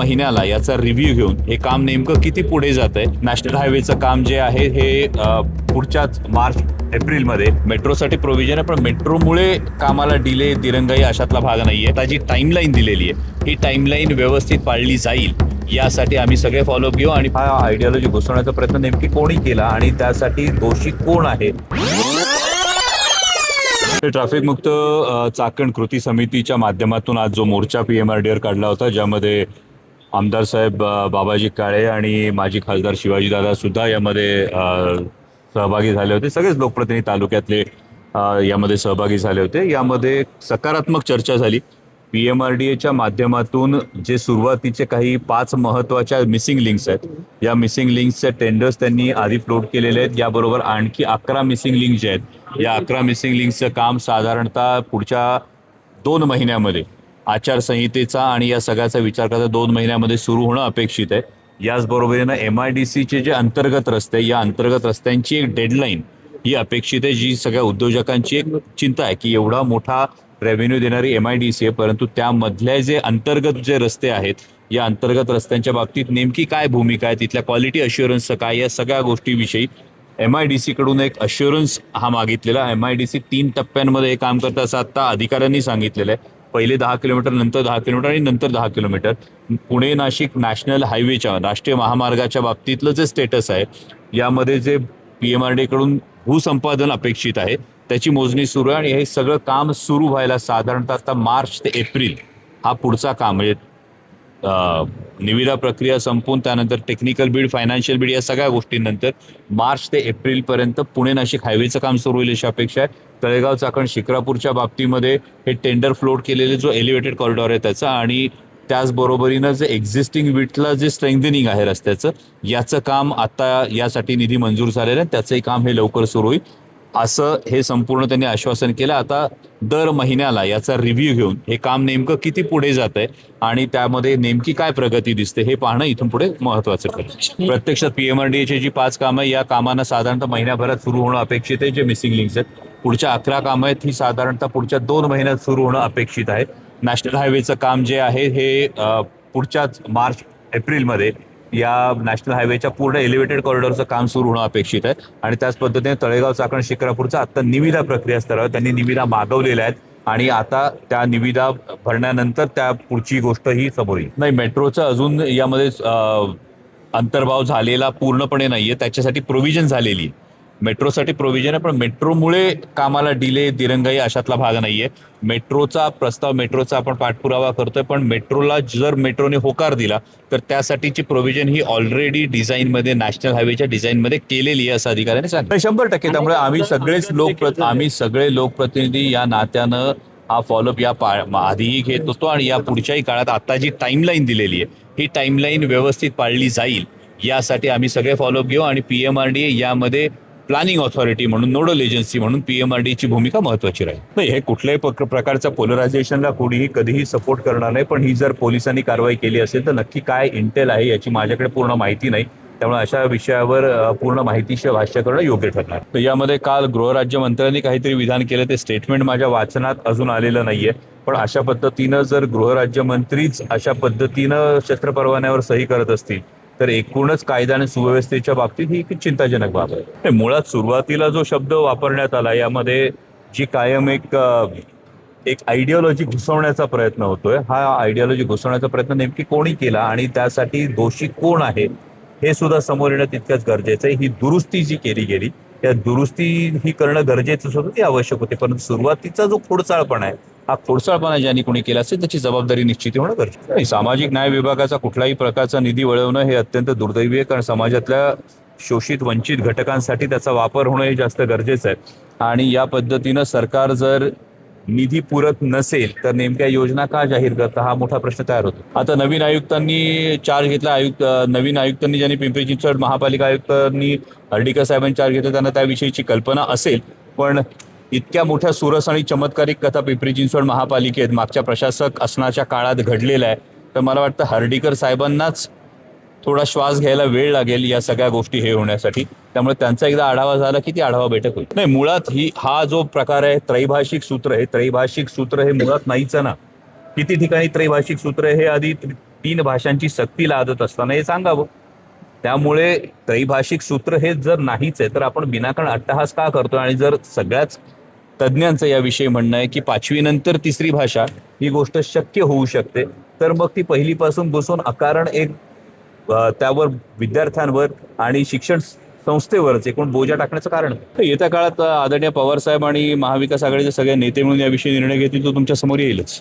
महिन्याला याचा रिव्ह्यू घेऊन हे काम नेमकं किती पुढे जात आहे नॅशनल हायवेचं काम जे आहे हे पुढच्याच मार्च एप्रिलमध्ये मेट्रोसाठी प्रोव्हिजन आहे पण मेट्रोमुळे कामाला डिले दिरंगाई अशातला भाग नाहीये. आता जी टाईमलाईन दिलेली आहे ही टाईमलाईन व्यवस्थित पाळली जाईल यासाठी आम्ही सगळे फॉलोअप घेऊ आणि हा आयडियॉलॉजी घुसवण्याचा प्रयत्न नेमकी कोणी केला आणि त्यासाठी दोषी कोण आहे? ट्रॅफिक मुक्त चाकण कृती समितीच्या माध्यमातून आज जो मोर्चा पीएमआरडीआर आर काढला होता ज्यामध्ये आमदार साहेब बाबाजी काळे आणि माजी खासदार शिवाजीदादा सुद्धा यामध्ये सहभागी झाले होते. सगळेच लोकप्रतिनिधी तालुक्यातले यामध्ये सहभागी झाले होते. यामध्ये सकारात्मक चर्चा झाली. पी एम आर डी एच्या माध्यमातून जे सुरुवातीचे काही पाच महत्त्वाच्या मिसिंग लिंक्स आहेत या मिसिंग लिंक्सचे टेंडर्स त्यांनी आधी फ्लोट केलेले आहेत. याबरोबर आणखी अकरा मिसिंग लिंक जे आहेत या अकरा मिसिंग लिंकचं काम साधारणतः पुढच्या दोन महिन्यामध्ये आचारसंहितेचा आणि या सगळ्याचा विचार करता दोन महिन्यामध्ये सुरू होणं अपेक्षित आहे. याचबरोबरीनं एम आय डी सीचे जे अंतर्गत रस्ते या अंतर्गत रस्त्यांची एक डेडलाईन ही अपेक्षित आहे जी सगळ्या उद्योजकांची एक चिंता आहे की एवढा मोठा रेव्हेन्यू देणारी एम आय डी सी आहे परंतु त्यामधले जे अंतर्गत जे रस्ते आहेत या अंतर्गत रस्त्यांच्या बाबतीत नेमकी काय भूमिका आहे तिथल्या क्वालिटी अश्युरन्सचं काय या सगळ्या गोष्टीविषयी एम आय डी सीकडून एक अश्युरन्स हा मागितलेला एम आय डी सी तीन टप्प्यांमध्ये हे काम करतं असं आता अधिकाऱ्यांनी सांगितलेलं आहे. पहिले दहा किलोमीटर नंतर दहा किलोमीटर आणि नंतर दहा किलोमीटर. पुणे नाशिक नॅशनल हायवेच्या राष्ट्रीय महामार्गाच्या बाबतीतलं जे स्टेटस आहे यामध्ये जे पी एम आर डीकडून भूसंपादन अपेक्षित आहे त्याची मोजणी सुरू आहे आणि हे सगळं काम सुरू व्हायला साधारणतः आता मार्च ते एप्रिल हा पुढचा काम म्हणजे निविदा प्रक्रिया संपून त्यानंतर टेक्निकल बिड फायनान्शियल बिड या सगळ्या गोष्टींनंतर मार्च ते एप्रिलपर्यंत पुणे नाशिक हायवेचं काम सुरू होईल अशी अपेक्षा आहे. तळेगाव चाकण शिक्रापूरच्या बाबतीमध्ये हे टेंडर फ्लोट केलेले जो एलिव्हेटेड कॉरिडॉर आहे त्याचा आणि त्याचबरोबरीनं जे एक्झिस्टिंग विटला जे स्ट्रेंथनिंग आहे रस्त्याचं याचं काम आता यासाठी निधी मंजूर झालेलं आहे. त्याचंही काम हे लवकर सुरू होईल. असं हे संपूर्ण त्यांनी आश्वासन केलं. आता दर महिन्याला याचा रिव्ह्यू घेऊन हे काम नेमकं किती पुढे जात आहे आणि त्यामध्ये नेमकी काय प्रगती दिसते हे पाहणं इथून पुढे महत्वाचं ठरेल. प्रत्यक्षात पीएमआरडीएची जी पाच कामं या कामांना साधारणतः महिन्याभरात सुरू होणं अपेक्षित आहे. जे मिसिंग लिंक्स आहेत पुढच्या अकरा कामं आहेत. ही साधारणतः पुढच्या दोन महिन्यात सुरू होणं अपेक्षित आहे. नॅशनल हायवेचं काम जे आहे हे पुढच्याच मार्च एप्रिलमध्ये या नॅशनल हायवेच्या पूर्ण एलिव्हेटेड कॉरिडॉरचं काम सुरू होणं अपेक्षित आहे. आणि त्याच पद्धतीने तळेगाव चाकण शिक्रापूरचा आत्ता निविदा प्रक्रिया स्तरावर त्यांनी निविदा मागवलेल्या आहेत. आणि आता त्या निविदा भरण्यानंतर त्या पुढची गोष्ट ही समोर येईल. नाही मेट्रोचं अजून यामध्ये अंतर्भाव झालेला पूर्णपणे नाहीये. त्याच्यासाठी प्रोव्हिजन झालेली आहे. मेट्रोसाठी प्रोव्हिजन आहे पण मेट्रोमुळे कामाला डिले दिरंगाई अशातला भाग नाहीये. मेट्रोचा प्रस्ताव मेट्रोचा आपण पाठपुरावा करतोय पण मेट्रोला जर मेट्रोने होकार दिला तर त्यासाठीची प्रोव्हिजन ही ऑलरेडी डिझाईनमध्ये नॅशनल हायवेच्या डिझाईनमध्ये केलेली आहे असं अधिकाऱ्याने सांगितलं. शंभर टक्के. त्यामुळे आम्ही सगळेच लोक आम्ही सगळे लोकप्रतिनिधी या नात्यानं हा फॉलोअप या पा आधीही घेत होतो आणि या पुढच्याही काळात आता जी टाइमलाईन दिलेली आहे ही टाइमलाईन व्यवस्थित पाळली जाईल यासाठी आम्ही सगळे फॉलोअप घेऊ आणि पी एम आर डी यामध्ये प्लॅनिंग ऑथॉरिटी म्हणून नोडल एजन्सी म्हणून पी एम आर डीची भूमिका महत्वाची राहील. नाही हे कुठल्याही प्रक- प्रकारच्या पोलरायझेशनला कोणीही कधीही सपोर्ट करणार नाही. पण ही जर पोलिसांनी कारवाई केली असेल तर नक्की काय इंटेल आहे याची माझ्याकडे पूर्ण माहिती नाही. त्यामुळे अशा विषयावर पूर्ण माहितीशिवाय भाष्य करणं योग्य ठरणार. तर यामध्ये काल गृहराज्यमंत्र्यांनी काहीतरी विधान केलं. ते स्टेटमेंट माझ्या वाचनात अजून आलेलं नाहीये. पण अशा पद्धतीनं जर गृहराज्यमंत्रीच अशा पद्धतीनं शस्त्र परवान्यावर सही करत असतील तर एकूणच कायदा आणि सुव्यवस्थेच्या बाबतीत ही एक चिंताजनक बाब आहे. मुळात सुरुवातीला जो शब्द वापरण्यात आला यामध्ये जी कायम एक एक आयडिओलॉजी घुसवण्याचा प्रयत्न होतोय. हा आयडिओलॉजी घुसवण्याचा प्रयत्न नेमकी कोणी केला आणि त्यासाठी दोषी कोण आहे हे सुद्धा समोर येणं तितकंच गरजेचं आहे. ही दुरुस्ती जी केली गेली त्या दुरुस्ती ही करणं गरजेचं होतं ती आवश्यक होते. परंतु सुरुवातीचा जो खोडचाळपण आहे हा खोडसाळपणा ज्यांनी कोणी केला असेल त्याची जबाबदारी निश्चित होणं गरजेचं नाही सामाजिक न्याय विभागाचा कुठलाही प्रकारचा निधी वळवणं हे अत्यंत दुर्दैवी आहे कारण समाजातल्या शोषित वंचित घटकांसाठी त्याचा वापर होणं हे जास्त गरजेचं आहे. आणि या पद्धतीनं सरकार जर निधी पुरत नसेल तर नेमक्या योजना का जाहीर करता हा मोठा प्रश्न तयार होतो. आता नवीन आयुक्तांनी चार्ज घेतला आयुक्त नवीन आयुक्तांनी ज्यांनी पिंपरी चिंचवड महापालिका आयुक्तांनी हर्डीकर साहेबांनी चार्ज घेतला त्यांना त्याविषयीची कल्पना असेल. पण इतक्या मोठ्या सुरस आणि चमत्कारिक कथा पिंपरी चिंचवड महापालिकेत मागच्या प्रशासक असण्याच्या काळात घडलेल्या आहे. तर मला वाटतं हर्डीकर साहेबांनाच थोडा श्वास घ्यायला वेळ लागेल या सगळ्या गोष्टी हे होण्यासाठी. त्यामुळे त्यांचा एकदा आढावा झाला की ती आढावा बैठक होईल. नाही मुळात ही हा जो प्रकार आहे त्रैभाषिक सूत्र हे त्रैभाषिक सूत्र हे मुळात नाहीच ना. किती ठिकाणी त्रैभाषिक सूत्र हे आधी तीन भाषांची सक्ती लादत असताना हे सांगावं. त्यामुळे त्रैभाषिक सूत्र हे जर नाहीच आहे तर आपण बिनाकारण अट्टहास का करतो आणि जर सगळ्याच तज्ज्ञांचं याविषयी म्हणणं आहे की पाचवी नंतर तिसरी भाषा ही गोष्ट शक्य होऊ शकते. तर मग ती पहिलीपासून बसून अकारण एक त्यावर विद्यार्थ्यांवर आणि शिक्षण संस्थेवरच एकूण बोजा टाकण्याचं कारण येत्या काळात आदरणीय पवार साहेब आणि महाविकास आघाडीचे सगळे नेते म्हणून याविषयी निर्णय घेतील तो तुमच्यासमोर येईलच.